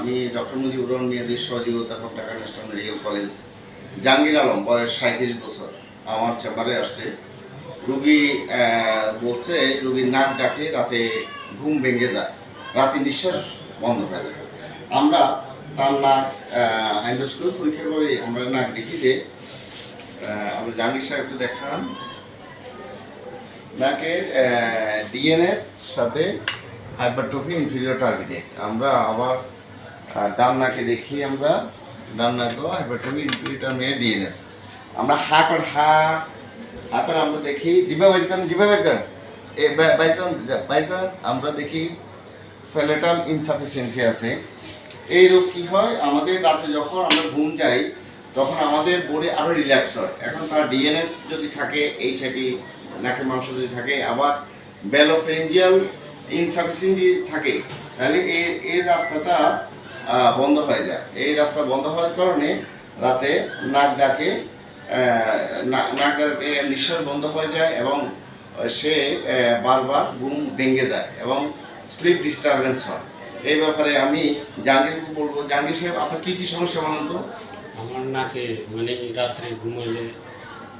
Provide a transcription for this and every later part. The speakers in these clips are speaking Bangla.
আমি ডক্টর মুজিবুর রহমান মিয়াদের সহযোগী অধ্যাপক Dhaka national medical college, Jahangir Alam, বয়স সাঁত্রিশ বছর। আমার চেম্বারে আসছে। রুগী বলছে, রুগীর নাক ডাকে, রাতে ঘুম ভেঙে যায়। রাতে নিঃশ্বাস বন্ধ হয়ে যায়। আমরা তার নাক অ্যান্ডোস্কোপ পরীক্ষা করে আমরা নাক দেখি যে আমরা জাহাঙ্গীর সাহেব একটু দেখান। নাকের ডিএনএস সাথে হাইপারট্রফি ইনফিরিয়র টার্গেটেড আমরা আবার আহ, ডান নাকে দেখি আমরা। ডান নাকেও হাইপারট্রফি টার্গেটেড ডিএনএস আমরা হা কর হা হা করে আমরা দেখি জিভা বাইর করেন জিভা বাইর করেন। এ বাইর করেন বাইর করেন। আমরা দেখি ফেলেটাল ইনসাফিসিয়েন্সি আছে। এই রোগ কি হয়? আমাদের রাতে যখন আমরা ঘুম যাই তখন আমাদের বডি আরও রিল্যাক্স হয়। এখন তার ডিএনএস যদি থাকে এইচআইটি নাকের মাংস যদি থাকে আবার ব্যালোফেঞ্জিয়াল ইনসাফিসিয়েন্সি থাকে তাহলে এর এর রাস্তাটা বন্ধ হয়ে যায়। এই রাস্তা বন্ধ হওয়ার কারণে রাতে নাক ডাকে নাক ডাকে নিঃশ্বাস বন্ধ হয়ে যায় এবং সে বারবার ঘুম ভেঙে যায় এবং স্লিপ ডিস্টারবেন্স হয়। এই ব্যাপারে আমি জাহাঙ্গীরকে বলব, জাহাঙ্গীর সাহেব, আপনার কী কী সমস্যা বলুন তো? আমার নাকে মানে রাত্রে ঘুমাইলে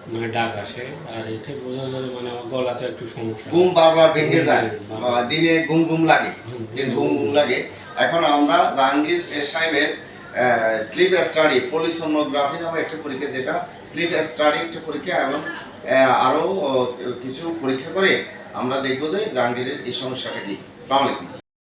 মানে ডাক আসে আর এটা বোঝা যাবে মানে আমার গলাতে একটু সমস্যা। ঘুম বারবার ভেঙে যায়। দিনে ঘুম ঘুম লাগে দিন ঘুম ঘুম লাগে। এখন আমরা জাহাঙ্গীর সাহেবের স্লিপ স্টাডি পলিসোনোগ্রাফি নামে একটা পরীক্ষা যেটা স্লিপ স্টাডি একটা পরীক্ষা এবং আহ, আরও কিছু পরীক্ষা করে আমরা দেখব যে জাহাঙ্গীরের এই সমস্যাটা কি। আসসালামু আলাইকুম।